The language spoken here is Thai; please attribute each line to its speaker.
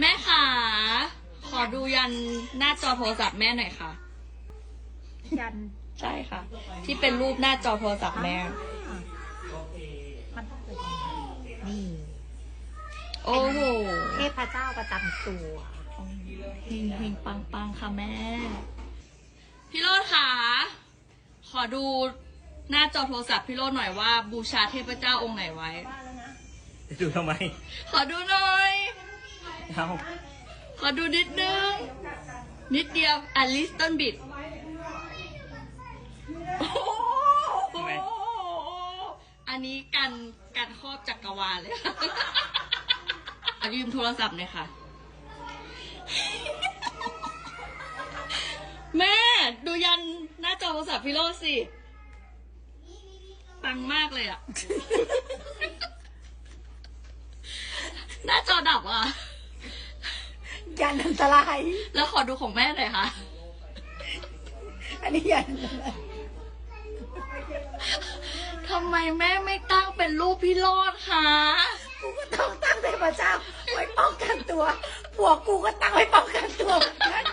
Speaker 1: แม่ขาขอดูยันหน้าจอโทรศัพท์แม่หน่อยค่ะ
Speaker 2: ยัน
Speaker 1: ใช่ค่ะ ที่เป็นรูปหน้าจอโทรศัพท์แม่
Speaker 2: มันต้องเป็นยังไงนี่
Speaker 1: โอ้โห
Speaker 2: เทพเจ้าประจำตัว
Speaker 1: เฮงเฮงปังปังค่ะแม่ พี่โรดขาขอดูหน้าจอโทรศัพท์พี่โรดหน่อยว่าบูชาเทพเจ้าองค์ไหนไว้
Speaker 3: จะดูทำไม
Speaker 1: ขอดูหน่อย
Speaker 3: เอา
Speaker 1: ขอดูนิดนึง นิดเดียว a little bit โอ้โหอันนี้กันกันครอบจักรวาลเลยค่ะอะยืมโทรศัพท์หน่อยค่ะ แม่ ดูยันหน้าจอโทรศัพท์พี่โรจน์สิ ปังมากเลยอะหน้าจอดับอะ
Speaker 2: ยันอันตราย
Speaker 1: แล้วขอดูของแม่หน่อยค่ะ
Speaker 2: อันนี้ยันอันตราย
Speaker 1: ทำไมแม่ไม่ตั้งเป็นรูปพี่โรดคะ
Speaker 2: กูก็ต้องตั้งเทพเจ้าไว้ป้องกันตัวผัวกูก็ตั้งไว้ป้องกันตัวเหมือนกัน